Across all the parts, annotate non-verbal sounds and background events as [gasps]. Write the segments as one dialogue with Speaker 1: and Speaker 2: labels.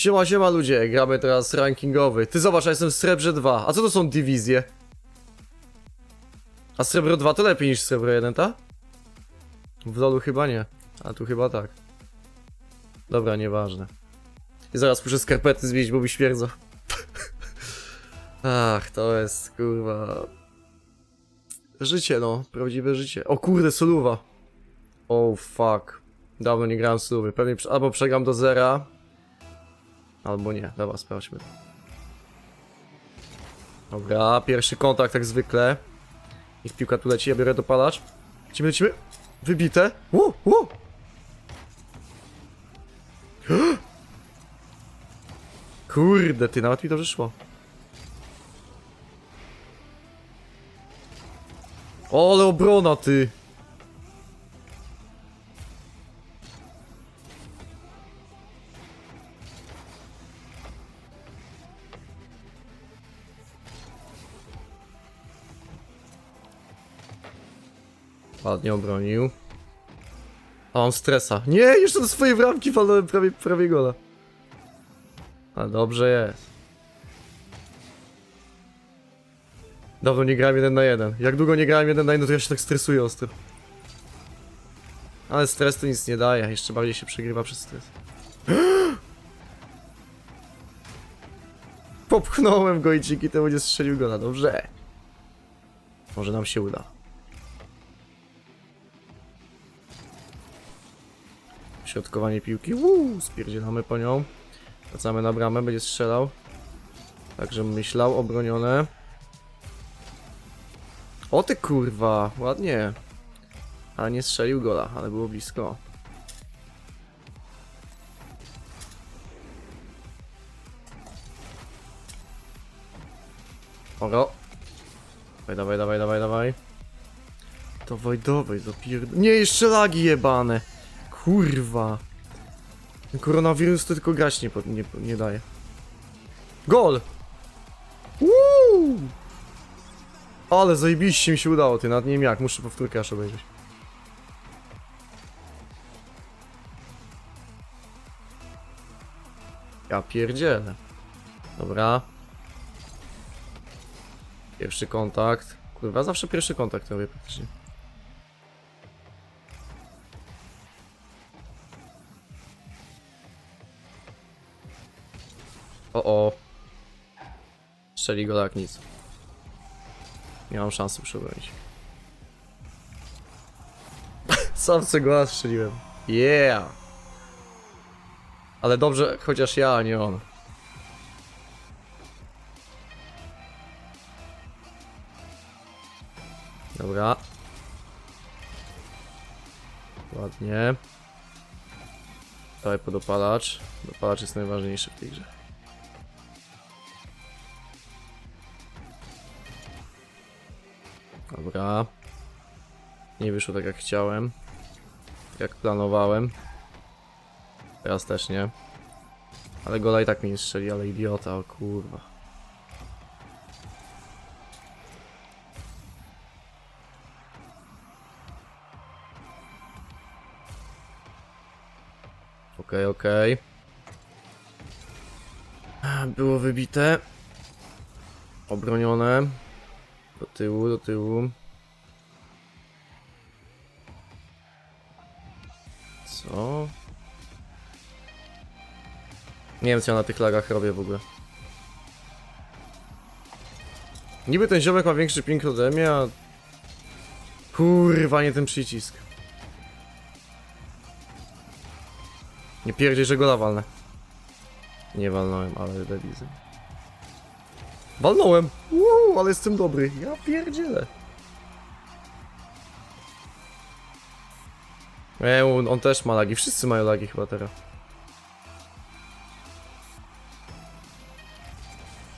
Speaker 1: Siema, siema ludzie, gramy teraz rankingowy. Ty zobacz, ja jestem w Srebrze 2. A co to są dywizje? A Srebro 2 to lepiej niż Srebro 1, ta? W lolu chyba nie. A tu chyba tak. Dobra, nieważne. I zaraz muszę skarpety zmienić, bo mi śmierdzą. [laughs] Ach, to jest kurwa... Życie no, prawdziwe życie. O kurde, soluwa. Oh fuck. Dawno nie grałem soluwy. Pewnie albo przegram do zera, albo nie. Dobra, sprawdźmy. Dobra, pierwszy kontakt jak zwykle. Niech piłka tu leci, ja biorę dopalacz. Lecimy, lecimy. Wybite. Ło, ło. [gasps] Kurde, ty, nawet mi dobrze szło. O, ale obrona, ty. Ładnie obronił. A mam stresa. Nie, jeszcze do swojej bramki walnąłem prawie, prawie gola. Ale dobrze jest. Dawno nie grałem jeden na jeden. Jak długo nie grałem jeden na jeden, to ja się tak stresuję ostro. Ale stres to nic nie daje, jeszcze bardziej się przegrywa przez stres. [gasps] Popchnąłem go i dzięki temu nie strzelił gola, dobrze. Może nam się uda. Środkowanie piłki, Woo, spierdzielamy po nią. Wracamy na bramę, będzie strzelał. Także myślał, obronione. O ty kurwa, ładnie. Ale nie strzelił gola, ale było blisko. Oro. Dawaj, dawaj, dawaj, dawaj, dawaj. Dawaj, dawaj, zapierd... Nie, jeszcze lagi jebane. Kurwa. Koronawirus to tylko grać nie, nie, nie daje. Gol! Woo! Ale zajebiście mi się udało, ty, nie wiem jak, muszę powtórkę aż obejrzeć. Ja pierdzielę. Dobra. Pierwszy kontakt. Kurwa, zawsze pierwszy kontakt robię praktycznie. O o. Strzeli go jak nic. Nie mam szansy przebronić. [laughs] Sam co go strzeliłem. Yeah! Ale dobrze, chociaż ja, a nie on. Dobra. Ładnie. Dawaj podopalacz. Dopalacz jest najważniejszy w tej grze. Dobra. Nie wyszło tak jak chciałem. Jak planowałem. Teraz też nie. Ale gola i tak mi nie strzeli, ale idiota, o kurwa. Okej, okej. Było wybite. Obronione. Do tyłu, do tyłu. Co? Nie wiem co ja na tych lagach robię w ogóle. Niby ten ziomek ma większy ping ode mnie, a... Kurwa, nie ten przycisk. Nie pierdziej, że gola walnę. Nie walnąłem, ale debizy. Walnąłem! Uuu, ale jestem dobry. Ja pierdzielę. E, on, on też ma lagi. Wszyscy mają lagi chyba teraz.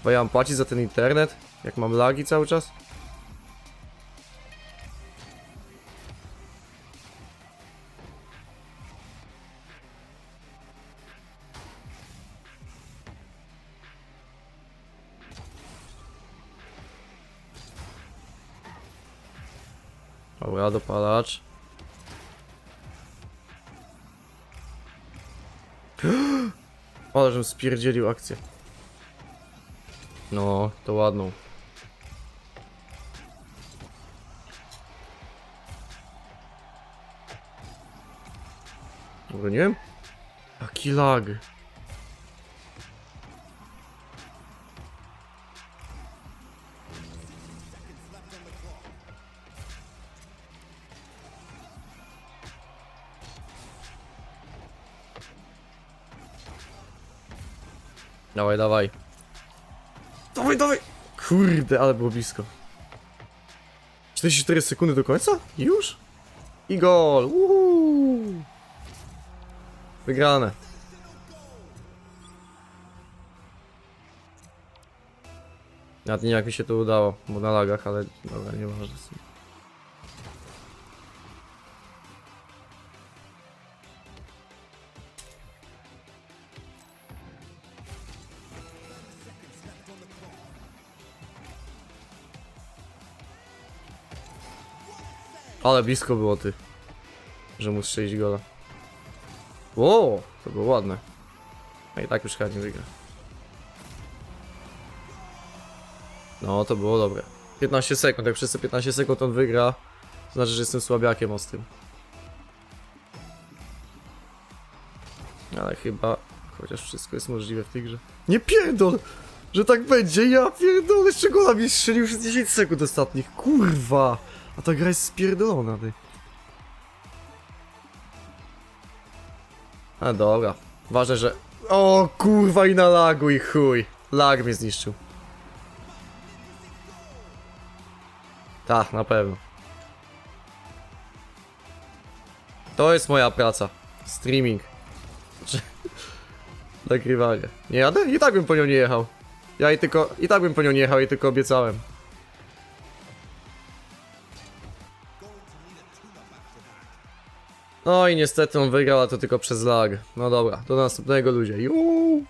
Speaker 1: Bo ja mam płacić za ten internet? Jak mam lagi cały czas? Dobra, dopalacz. [gasps] Ale żem spierdzielił akcję. No, to ładną. Broniłem? Jaki lag. Dawaj, dawaj. Dawaj, dawaj! Kurde, ale było blisko. 44 sekundy do końca? Już? I gol! Uhu. Wygrane. Nawet nie jak mi się to udało, bo na lagach, ale dobra, nie ważne. Ale blisko było ty, że mu strzelić gola. Ło, to było ładne. A i tak już chyba nie wygra. No, to było dobre. 15 sekund, jak przez te 15 sekund on wygra, to znaczy, że jestem słabiakiem ostrym. Ale chyba, chociaż wszystko jest możliwe w tej grze. Nie pierdol! Że tak będzie, ja pierdolę, jeszcze gola mi strzelił przez 10 sekund ostatnich, kurwa! A ta gra jest spierdolona, ty. A dobra. Ważne, że... O kurwa i na lagu i chuj. Lag mnie zniszczył. Tak, na pewno. To jest moja praca. Streaming. Nagrywanie. Nie jadę? I tak bym po nią nie jechał. Ja i tylko... I tak bym po nią nie jechał i tylko obiecałem. No i niestety on wygrał, a to tylko przez lag. No dobra, do następnego ludzie. Juuu.